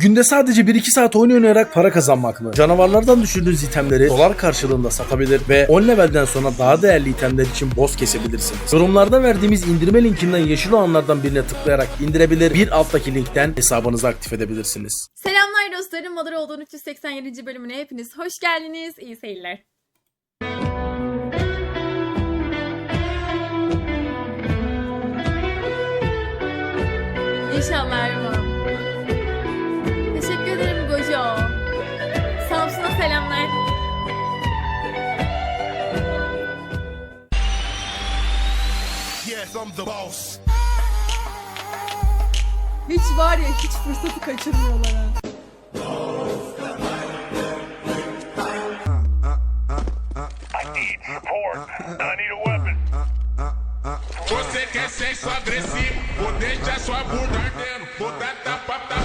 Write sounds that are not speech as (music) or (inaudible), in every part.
Günde sadece 1-2 saat oyun oynayarak para kazanmak mı? Canavarlardan düşürdüğünüz itemleri dolar karşılığında satabilir ve 10 levelden sonra daha değerli itemler için boss kesebilirsiniz. Yorumlarda verdiğimiz indirme linkinden yeşil olanlardan birine tıklayarak indirebilir, bir alttaki linkten hesabınızı aktif edebilirsiniz. Selamlar dostlarım. Madara olduğun 387. bölümüne hepiniz hoş geldiniz. İyi seyirler. İnşallah Erman. I'm the boss. Hiç var ya hiç fırsatı kaçırmıyorlar ha. I need a weapon. Você quer sexo agressivo? Vou deixar sua bunda ardendo. Vou dar tapa, tapa, tapa,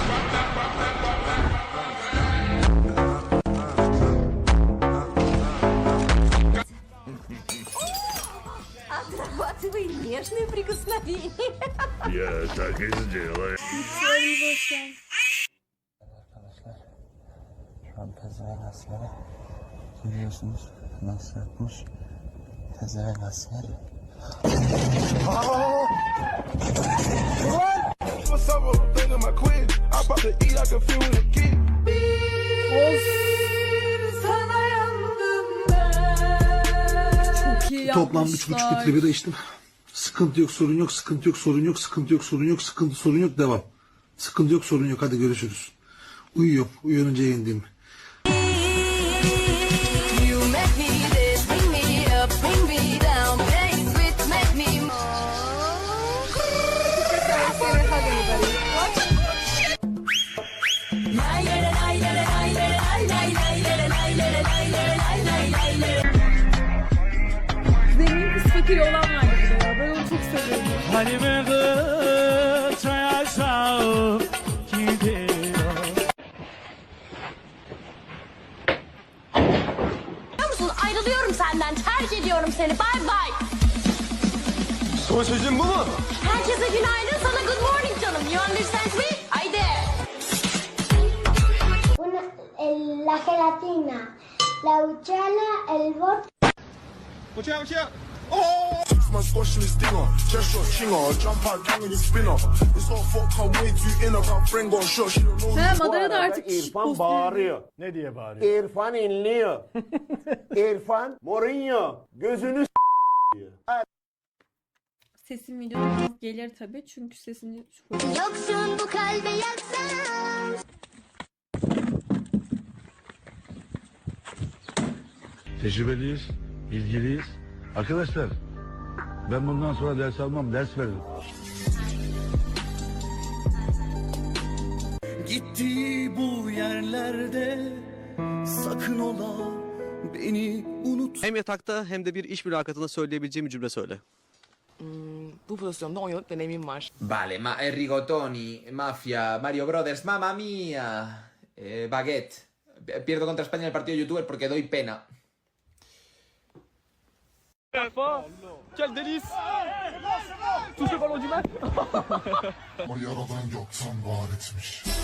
нежные прикосновения. Я так и сделаю. Arkadaşlar görüyorsunuz nasıl yapmış kazaya nasıl Toplam 3,5 litre bira içtim. Sıkıntı yok, sorun yok, sıkıntı yok, sorun yok, sıkıntı yok, sorun yok, sıkıntı, sorun yok, devam. Sıkıntı yok, sorun yok, hadi görüşürüz. Uyuyorum, uyanınca yayındayım. Seni, bye bye. Son sözün bu mu? Herkese günaydın, sana good morning canım. You understand me? Haydi. Una- el- la gelatina, la uchala, el bote. Six man squashing his dinger. Just shot chinger. Jump out, gang in his spinner. This whole fuck come way too in. I got friend got shot. She don't know. He Madara da artık İrfan bağırıyor. Ne diye bağırıyor? İrfan inliyor. (laughs) İrfan Mourinho gözünü s- Sesim videoda biraz gelir tabii çünkü sesini Yoksun bu kalbe yaksan. Tecrübeliyiz, bilgiliyiz. Arkadaşlar, ben bundan sonra ders almam, ders veririm. Gittiği bu yerlerde sakın ola beni unut. Hem yatakta hem de bir iş mülakatında söyleyebileceğim bir cümle söyle. Bu pozisyonda 10 yıllık deneyimim var. Vale, ma eh, Rigatoni, Mafia, Mario Brothers, mamma mia, eh, Baguette. Pierdo contra España en el partido de youtuber porque doy pena. O yaradan yoktan var etmiş. Çok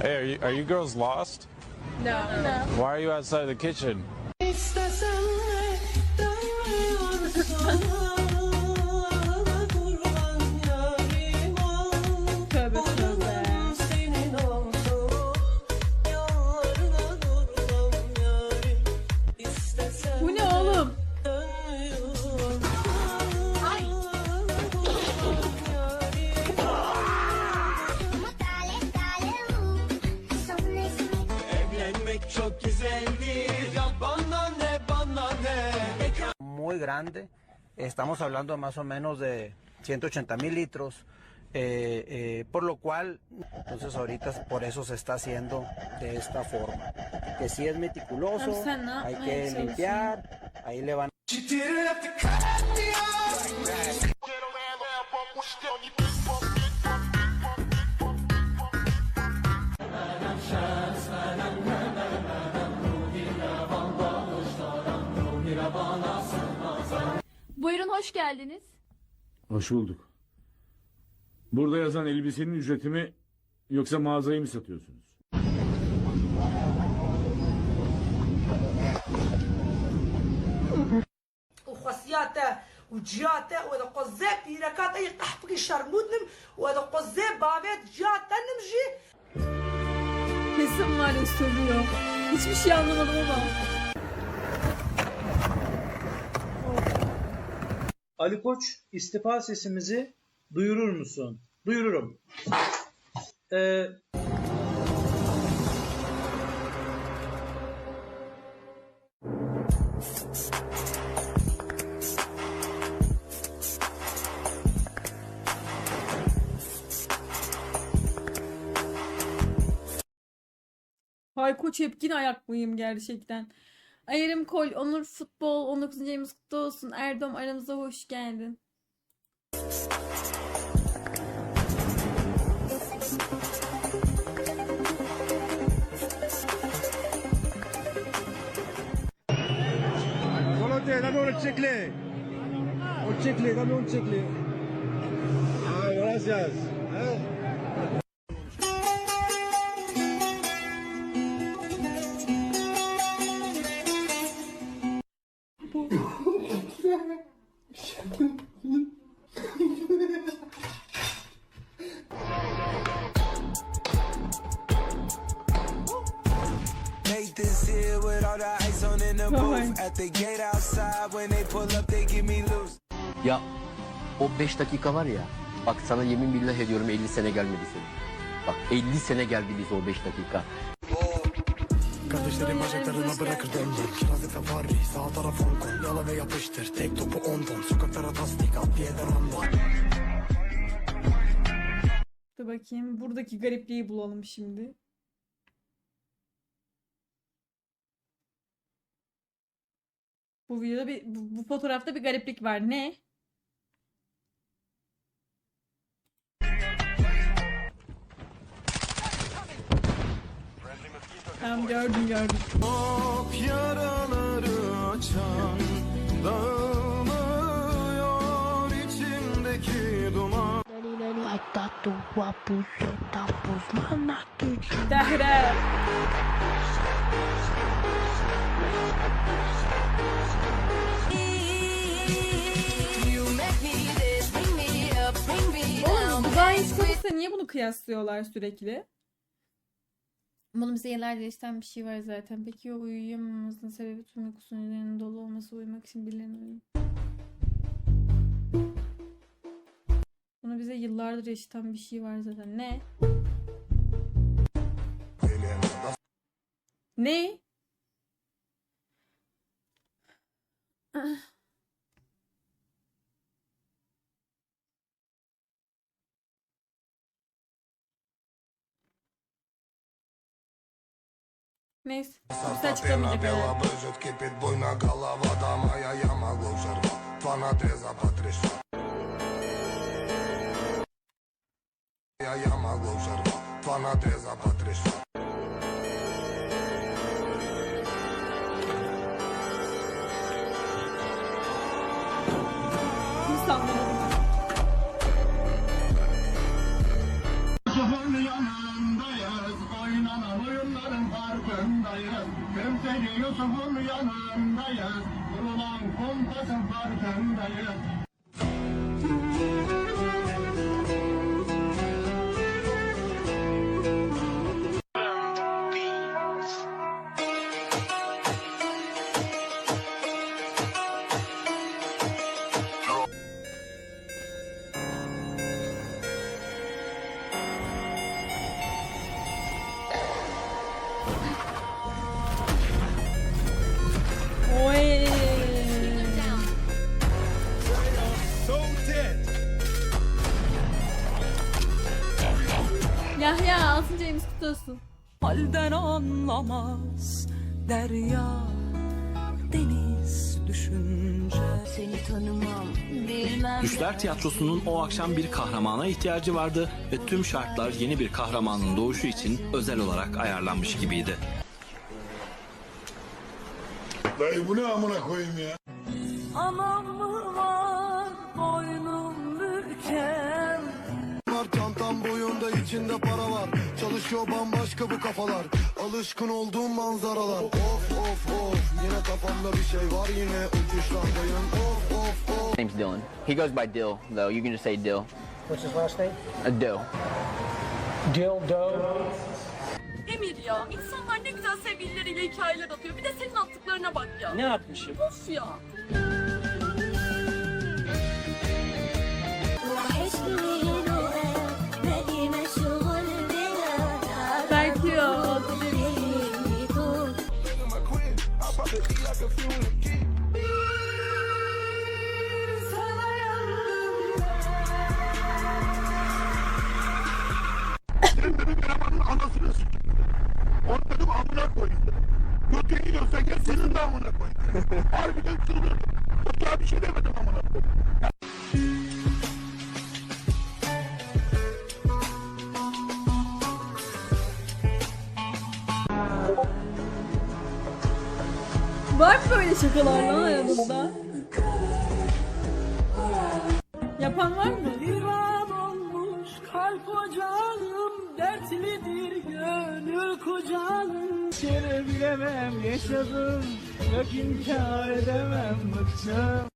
Hey, are you, are you girls lost? No. no. Why are you outside of the kitchen? Grande. Estamos hablando más o menos de 180 mil litros. eh, eh, por lo cual, entonces ahorita por eso se está haciendo de esta forma. Que si es meticuloso, hay que limpiar, ahí le van Buyurun hoş geldiniz. Hoş bulduk. Burada yazan elbisenin ücreti mi yoksa mağazayı mı satıyorsunuz? وخاصياته وجاته وهذا قزاب بيركات اي تحفظي شرمودنم وهذا قزاب بابات جاته نمجي Kesin var ya sövüyor. Hiçbir şey anlamadım ama. Ali Koç istifa sesimizi duyurur musun? Duyururum. Ee, Hayko Çepkin ayak mıyım gerçekten? Ayarım Kol, Onur Futbol, 19. ayımız kutlu olsun. Erdom aramıza hoş geldin. Dame un chicle. Un chicle, dame un chicle. Ah, gracias. Ya o 5 dakika var ya. Bak sana yemin billah ediyorum 50 sene gelmedi senin. Bak 50 sene geldi bize o 5 dakika. Kardeşlerim bacaklarına bırakır döndür. Kirazlık var, sağ taraf Hong Kong. Yala ve yapıştır, tek topu ondan. Sokaklara tasdik, adliyede ramba. Dur bakayım. Buradaki garipliği bulalım şimdi. Bu videoda bir bu, bu fotoğrafta bir gariplik var. Ne? Tamam gördüm gördüm. Yaraları açan dağılmıyor Dehre. You make me this, bring me up, bring me Oğlum down. Dubai niye bunu kıyaslıyorlar sürekli? Bunun bize yıllardır işten bir şey var zaten. Peki o uyuyamamasının sebebi tüm uykusunun üzerinin dolu olması uyumak için birilerine uyum. Yıllardır yaşatan bir şey var zaten. Ne? Ne? Neyse. Kimse açıklamayacak herhalde. dezapatrisa İstanbul'un Sıfırlı yanındayız, oynanan oyunların farkındayız. Kırmızı Yusuf'un yanındayız, kurulan kumpasın farkındayız. Kutlu olsun. Halden anlamaz derya deniz düşünce Seni tanımam, bilmem. Düşler Tiyatrosu'nun o akşam bir kahramana ihtiyacı vardı ve tüm şartlar yeni bir kahramanın doğuşu için özel olarak ayarlanmış gibiydi. Dayı bu ne amına koyayım ya? Anam mı var boynum büken Var çantam boyunda içinde para var Çalışıyor bambaşka bu kafalar Alışkın olduğum manzaralar Of of of Yine kafamda bir şey var yine uçuşlardayım Of of of Name's Dylan. He goes by Dill, though. You can just say Dill. What's his last name? Uh, Dill. Dildo. Emir ya insanlar ne güzel sevgilileriyle hikayeler atıyor bir de senin attıklarına bak ya Ne atmışım? Of ya Belki S***. Onu dedim amına koyayım. Götüne gidiyorsan gel senin de amına koyayım. (laughs) Harbiden çıldırdım. Daha bir şey demedim amına koyayım. Var mı böyle şakalar lan aranızda? Yapan var mı? Viran olmuş kalp ocağım Dertlidir kucağım Seni bilemem yaşadım Yok inkar edemem bıktım.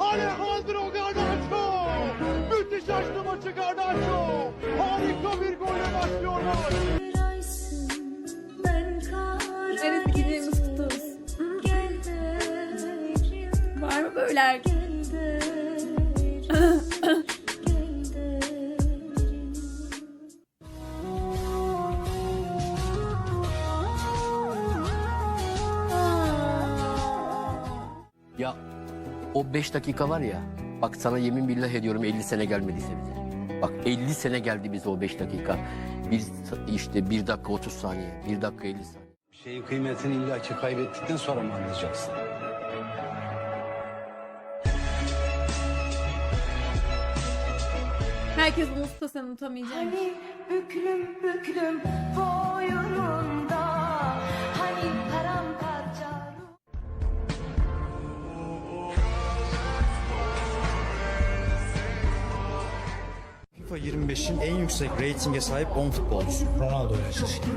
Alejandro Garnacho! Müthiş açtı maçı Garnacho! Harika bir golle başlıyorlar. Evet gideceğimiz kutlu olsun. Var mı böyle erkek? O 5 dakika var ya. Bak sana yemin billah ediyorum 50 sene gelmediyse bize. Bak 50 sene geldi bize o 5 dakika. Bir işte 1 dakika 30 saniye. 1 dakika 50 saniye. Şeyin kıymetini illaki kaybettikten sonra mı anlayacaksın? Herkes bunu tutsa unutamayacak. Hani büklüm büklüm boynumda Hani paramparça FIFA 25'in en yüksek reytinge sahip 10 futbolcusu. Ronaldo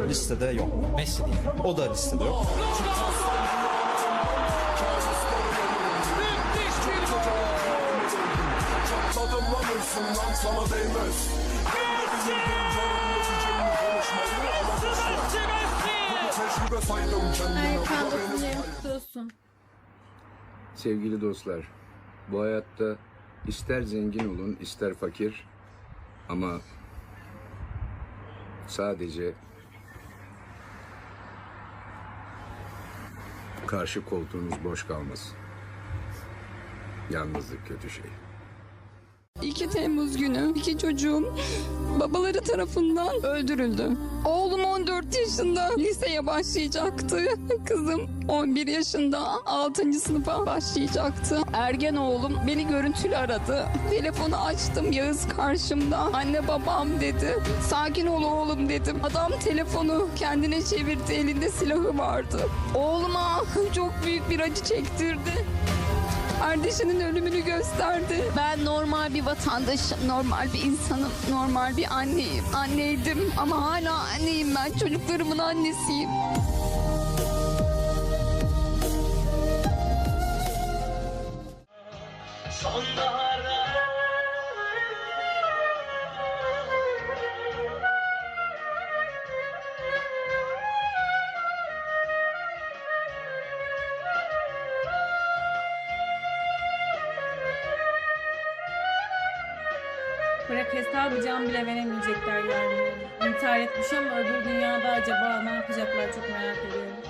listede yok. Messi değil. O da listede yok. Sevgili dostlar, bu hayatta ister zengin olun ister fakir ama sadece karşı koltuğunuz boş kalmasın. Yalnızlık kötü şey. 2 Temmuz günü iki çocuğum babaları tarafından öldürüldü. Oğlum 14 yaşında liseye başlayacaktı. (laughs) Kızım 11 yaşında 6. sınıfa başlayacaktı. Ergen oğlum beni görüntülü aradı. Telefonu açtım Yağız karşımda. Anne babam dedi. Sakin ol oğlum dedim. Adam telefonu kendine çevirdi. Elinde silahı vardı. Oğluma (laughs) çok büyük bir acı çektirdi. Kardeşinin ölümünü gösterdi. Ben normal bir vatandaşım, normal bir insanım, normal bir anneyim. Anneydim ama hala anneyim ben. Çocuklarımın annesiyim. Bırak hesabı can bile veremeyecekler yani. İntihar etmiş ama öbür dünyada acaba ne yapacaklar çok merak ediyorum.